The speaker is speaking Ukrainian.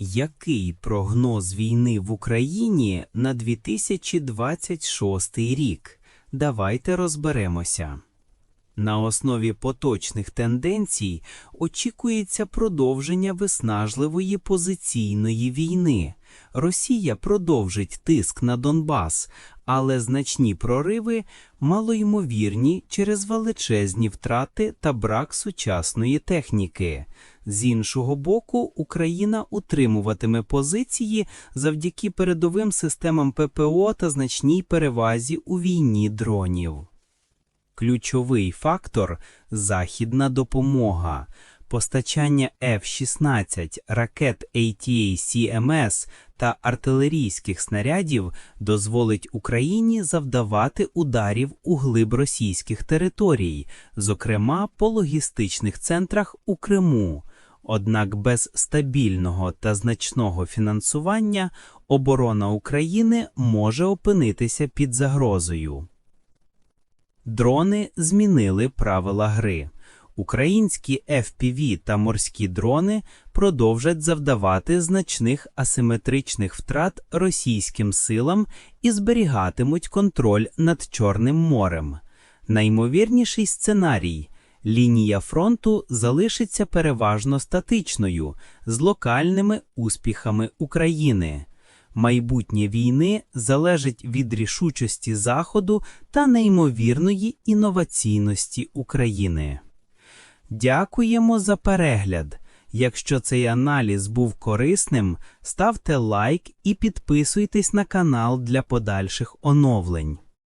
Який прогноз війни в Україні на 2026 рік? Давайте розберемося. На основі поточних тенденцій очікується продовження виснажливої позиційної війни. Росія продовжить тиск на Донбас, але значні прориви малоймовірні через величезні втрати та брак сучасної техніки. З іншого боку, Україна утримуватиме позиції завдяки передовим системам ППО та значній перевазі у війні дронів. Ключовий фактор західна допомога. Постачання F-16, ракет ATA-CMS та артилерійських снарядів дозволить Україні завдавати ударів у глиб російських територій, зокрема по логістичних центрах у Криму. Однак без стабільного та значного фінансування оборона України може опинитися під загрозою. Дрони змінили правила гри. Українські FPV та морські дрони продовжать завдавати значних асиметричних втрат російським силам і зберігатимуть контроль над Чорним морем. Наймовірніший сценарій лінія фронту залишиться переважно статичною з локальними успіхами України. Майбутнє війни залежить від рішучості Заходу та неймовірної інноваційності України. Дякуємо за перегляд. Якщо цей аналіз був корисним, ставте лайк і підписуйтесь на канал для подальших оновлень.